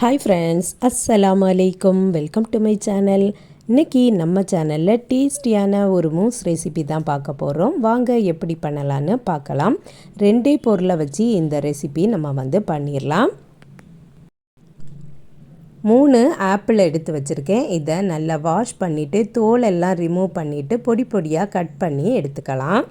Hi friends அஸ்ஸலாம் அலைக்கும் welcome to my channel இன்றைக்கி நம்ம சேனலில் டேஸ்டியான ஒரு மூஸ் ரெசிபி தான் பார்க்க போகிறோம் வாங்க எப்படி பண்ணலான்னு பார்க்கலாம். ரெண்டே பொருளை வச்சு இந்த ரெசிபி நம்ம வந்து பண்ணிடலாம் மூணு ஆப்பிள் எடுத்து வச்சுருக்கேன். இதை நல்லா வாஷ் பண்ணிவிட்டு தோலெல்லாம் ரிமூவ் பண்ணிவிட்டு பொடி பொடியாக கட் பண்ணி எடுத்துக்கலாம்.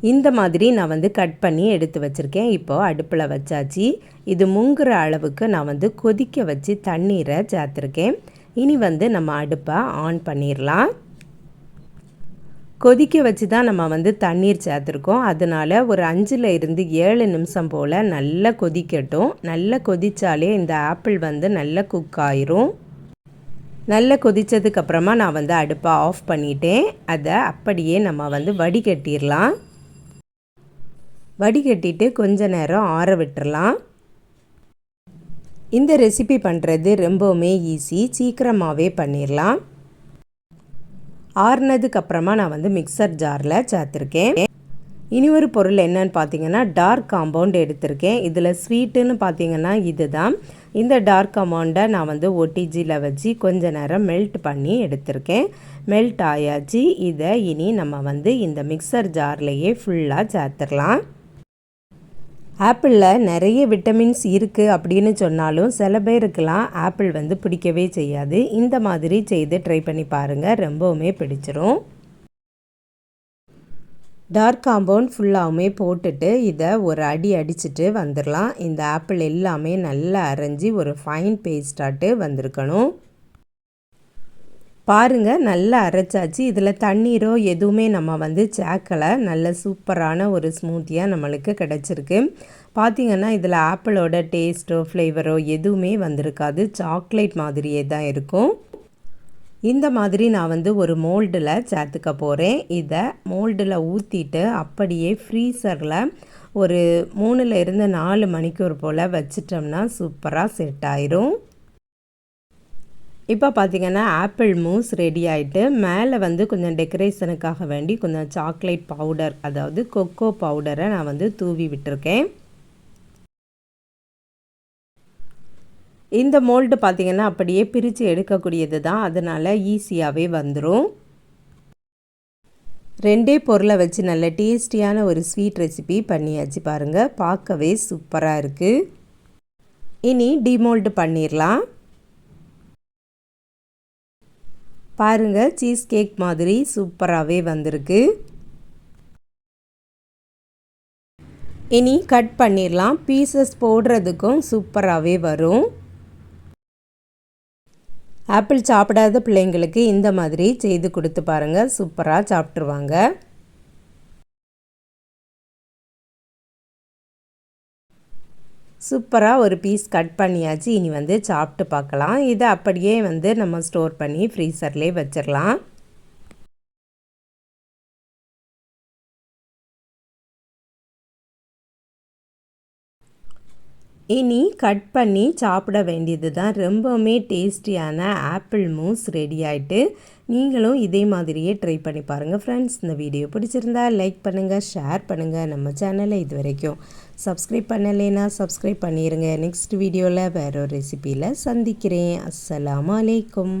இந்த மாதிரி நான் வந்து கட் பண்ணி எடுத்து வச்சுருக்கேன். இப்போது அடுப்பில் வச்சாச்சு. இது முங்குற அளவுக்கு நான் வந்து கொதிக்க வச்சு தண்ணீரை சேர்த்துருக்கேன். இனி வந்து நம்ம அடுப்பை ஆன் பண்ணிடலாம் கொதிக்க வச்சு தான் நம்ம வந்து தண்ணீர் சேர்த்துருக்கோம். அதனால் ஒரு அஞ்சில் இருந்து ஏழு நிமிஷம் போல் நல்லா கொதிக்கட்டும். நல்லா கொதித்தாலே இந்த ஆப்பிள் வந்து நல்லா குக் ஆயிரும். நல்லா கொதித்ததுக்கப்புறமா நான் வந்து அடுப்பை ஆஃப் பண்ணிட்டேன். அதை அப்படியே நம்ம வந்து வடிகட்டிடலாம் வடிகட்டிட்டு கொஞ்ச நேரம் ஆற விட்டுறலாம். இந்த ரெசிபி பண்ணுறது ரொம்பவுமே ஈஸி சீக்கிரமாகவே பண்ணிடலாம் ஆறுனதுக்கப்புறமா நான் வந்து மிக்சர் ஜாரில் சேர்த்துருக்கேன். இனி ஒரு பொருள் என்னன்னு பார்த்தீங்கன்னா டார்க் காம்பவுண்ட் எடுத்திருக்கேன். இதில் ஸ்வீட்டுன்னு பார்த்தீங்கன்னா இது தான் இந்த டார்க் காம்பவுண்டை நான் வந்து ஒட்டிஜியில் வச்சு கொஞ்ச நேரம் மெல்ட் பண்ணி எடுத்திருக்கேன். மெல்ட் ஆயாச்சு. இதை இனி நம்ம வந்து இந்த மிக்சர் ஜார்லேயே ஃபுல்லாக சேர்த்துடலாம் ஆப்பிளில் நிறைய விட்டமின்ஸ் இருக்குது அப்படின்னு சொன்னாலும் சில பேருக்கெல்லாம் ஆப்பிள் வந்து பிடிக்கவே செய்யாது. இந்த மாதிரி செய்து ட்ரை பண்ணி பாருங்கள் ரொம்பவுமே பிடிச்சிரும். டார்க் காம்பவுண்ட் ஃபுல்லாகவுமே போட்டுட்டு இதை ஒரு அடி அடிச்சுட்டு வந்துடலாம் இந்த ஆப்பிள் எல்லாமே நல்லா அரைஞ்சி ஒரு ஃபைன் பேஸ்டாட்டு வந்திருக்கணும். பாருங்கள் நல்லா அரைச்சாச்சு. இதில் தண்ணீரோ எதுவுமே நம்ம வந்து சேர்க்கலை. நல்ல சூப்பரான ஒரு ஸ்மூத்தியாக நம்மளுக்கு கிடச்சிருக்கு. பார்த்திங்கன்னா இதில் ஆப்பிளோட டேஸ்ட்டோ ஃப்ளேவரோ எதுவுமே வந்திருக்காது. சாக்லேட் மாதிரியே தான் இருக்கும். இந்த மாதிரி நான் வந்து ஒரு மோல்டில் சேர்த்துக்க போகிறேன் இதை மோல்டில் ஊற்றிட்டு அப்படியே ஃப்ரீசரில் ஒரு மூணுலேருந்து நாலு மணிக்கூர் போல் வச்சிட்டோம்னா சூப்பராக செட் ஆயிரும். இப்போ பார்த்திங்கன்னா ஆப்பிள் மூஸ் ரெடி ஆகிட்டு மேலே வந்து கொஞ்சம் டெக்கரேஷனுக்காக வேண்டி கொஞ்சம் சாக்லேட் பவுடர் அதாவது கொக்கோ பவுடரை நான் வந்து தூவி விட்டுருக்கேன். இந்த மோல்டு பார்த்திங்கன்னா அப்படியே பிரித்து எடுக்கக்கூடியது தான். அதனால் ஈஸியாகவே வந்துடும் ரெண்டே பொருளை வச்சு நல்ல டேஸ்டியான ஒரு ஸ்வீட் ரெசிபி பண்ணியாச்சு பாருங்கள் பார்க்கவே சூப்பராக இருக்குது இனி டிமோல்டு பண்ணிடலாம். பாருங்கள் சீஸ் கேக் மாதிரி சூப்பராகவே வந்திருக்கு. இனி கட் பண்ணிடலாம். பீசஸ் போடுறதுக்கும் சூப்பராகவே வரும். ஆப்பிள் சாப்பிடாத பிள்ளைங்களுக்கு இந்த மாதிரி செய்து கொடுத்து பாருங்கள் சூப்பராக சாப்பிட்ருவாங்க சூப்பராக ஒரு பீஸ் கட் பண்ணியாச்சு. இனி வந்து சாப்பிட்டு பார்க்கலாம். இதை அப்படியே வந்து நம்ம ஸ்டோர் பண்ணி ஃப்ரீசர்லேயே வச்சிடலாம் இனி கட் பண்ணி சாப்பிட வேண்டியது தான் ரொம்பவுமே டேஸ்டியான ஆப்பிள் மூஸ் ரெடி ஆகிட்டு நீங்களும் இதே மாதிரியே ட்ரை பண்ணி பாருங்கள் ஃப்ரெண்ட்ஸ் இந்த வீடியோ பிடிச்சிருந்தா லைக் பண்ணுங்கள் ஷேர் பண்ணுங்கள் நம்ம சேனலை இது வரைக்கும் சப்ஸ்கிரைப் பண்ணலைன்னா சப்ஸ்கிரைப் பண்ணிடுங்க நெக்ஸ்ட் வீடியோவில் வேற ஒரு ரெசிப்பியில் சந்திக்கிறேன். அஸ்ஸலாம் அலைக்கும்.